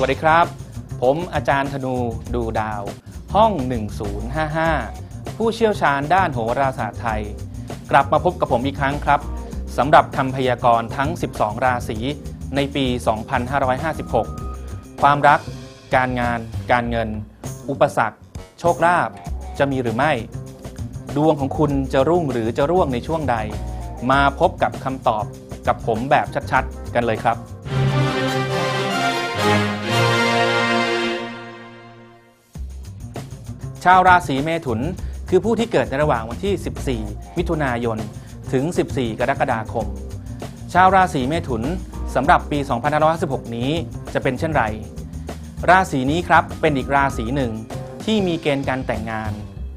วัสดีครับ ผมอาจารย์ธนูดูดาว ห้อง 1055 ผู้เชี่ยวชาญด้านโหราศาสตร์ไทย กลับมาพบกับผมอีกครั้งครับสำหรับคำพยากรณ์ทั้ง 12 ราศีในปี 2556 ความรัก การงาน การเงิน อุปสรรค โชคลาภจะมีหรือไม่ ดวงของคุณจะรุ่งหรือจะร่วงในช่วงใด มาพบกับคำตอบกับผมแบบชัดๆ กันเลยครับาวราศีเมถุน คือผู้ที่เกิดในระหว่างวันที่ 14 มิถุนายน ถึง 14 กรกฎาคม ชาวราศีเมถุนสำหรับปี 2556 นี้จะเป็นเช่นไร ราศีนี้ครับเป็นอีกราศีหนึ่งที่มีเกณฑ์การแต่งงาน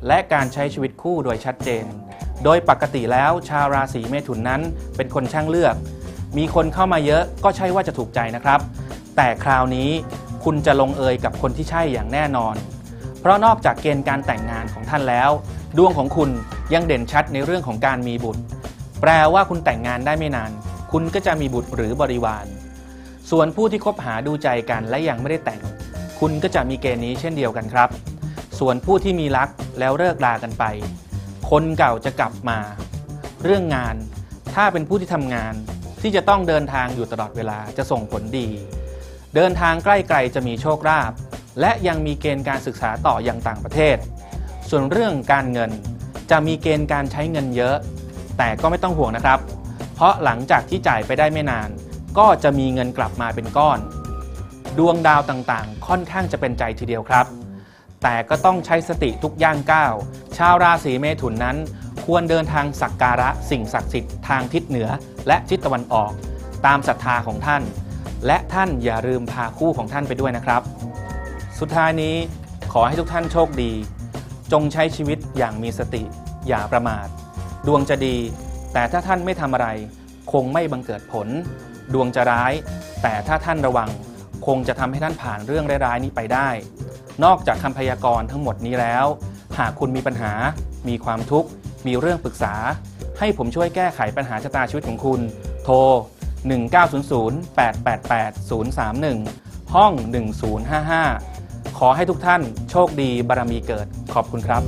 และการใช้ชีวิตคู่โดยชัดเจน โดยปกติแล้วชาวราศีเมถุนนั้นเป็นคนช่างเลือก มีคนเข้ามาเยอะก็ใช่ว่าจะถูกใจนะครับ แต่คราวนี้คุณจะลงเอยกับคนที่ใช่อย่างแน่นอน เพราะนอกจากเกณฑ์การแต่งงานของท่านแล้ว ดวงของคุณยังเด่นชัดในเรื่องของการมีบุตร แปลว่าคุณแต่งงานได้ไม่นาน คุณก็จะมีบุตรหรือบริวาร ส่วนผู้ที่คบหาดูใจกันและยังไม่ได้แต่ง คุณก็จะมีเกณฑ์นี้เช่นเดียวกันครับ ส่วนผู้ที่มีรักแล้วเลิกลากันไป คนเก่าจะกลับมา เรื่องงาน ถ้าเป็นผู้ที่ทำงาน ที่จะต้องเดินทางอยู่ตลอดเวลาจะส่งผลดี เดินทางใกล้ไกลจะมีโชคลาภ และยังมีเกณฑ์การศึกษาต่ออยังต่างประเทศ ส่วนเรื่องการเงินจะมีเกณฑ์การใช้เงินเยอะ แต่ก็ไม่ต้องห่วงนะครับ เพราะหลังจากที่จ่ายไปได้ไม่นาน ก็จะมีเงินกลับมาเป็นก้อน ดวงดาวต่างๆ ค่อนข้างจะเป็นใจทีเดียวครับ แต่ก็ต้องใช้สติทุกย่างก้าว ชาวราศีเมถุนนั้น ควรเดินทางสักการะสิ่งศักดิ์สิทธิ์ทางทิศเหนือและทิศตะวันออก ตามศรัทธาของท่าน และท่านอย่าลืมพาคู่ของท่านไปด้วยนะครับ สุดท้ายนี้ขอให้ทุกท่านโชคดี จงใช้ชีวิตอย่างมีสติ อย่าประมาท ดวงจะดี แต่ถ้าท่านไม่ทำอะไร คงไม่บังเกิดผล ดวงจะร้าย แต่ถ้าท่านระวัง คงจะทำให้ท่านผ่านเรื่องร้ายๆนี้ไปได้ นอกจากคำพยากรณ์ทั้งหมดนี้แล้ว หากคุณมีปัญหา มีความทุกข์ มีเรื่องปรึกษา ให้ผมช่วยแก้ไขปัญหาชะตาชีวิตของคุณ โทร 1900-888-031 ห้อง 1055 ขอให้ทุกท่านโชคดีบารมีเกิดขอบคุณครับ